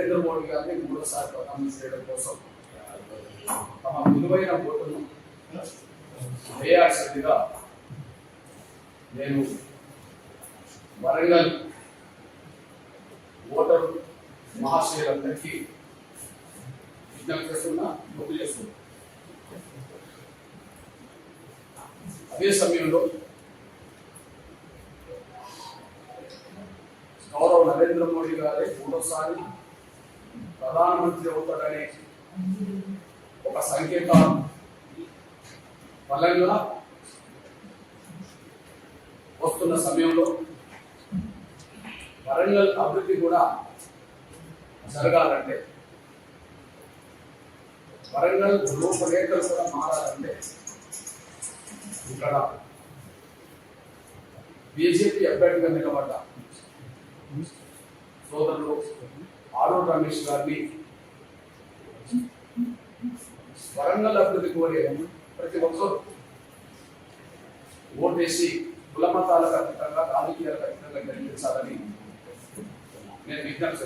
నరేంద్ర మోడీ గారిని మూడోసారి ప్రధాని చేయడం కోసం తమ విలువైన ఓటును వేయాల్సిందిగా నేను వరంగల్ ఓటరు మహాశయులందరికీ విజ్ఞప్తి చేస్తున్నా గుర్తు చేస్తున్నా అదే సమయంలో గౌరవ నరేంద్ర మోడీ గారే మూడోసారి ప్రధానమంత్రి అవుతాడనే ఒక సంకేతం బలంగా వస్తున్న సమయంలో వరంగల్ అభివృద్ధి కూడా జరగాలంటే వరంగల్ రూపరేఖలు కూడా మారాలంటే ఇక్కడ బీజేపీ అభ్యర్థిగా నిలబడ్డా సోదరులు ఆరో రమేష్ గారిని వరంగల్ అభివృద్ధి కోరే ప్రతి ఒక్కరు ఓటేసి కులమతాలకు అతీతంగా రాజకీయాలకు అతీతంగా గెలిపించాలని నేను విజ్ఞప్తి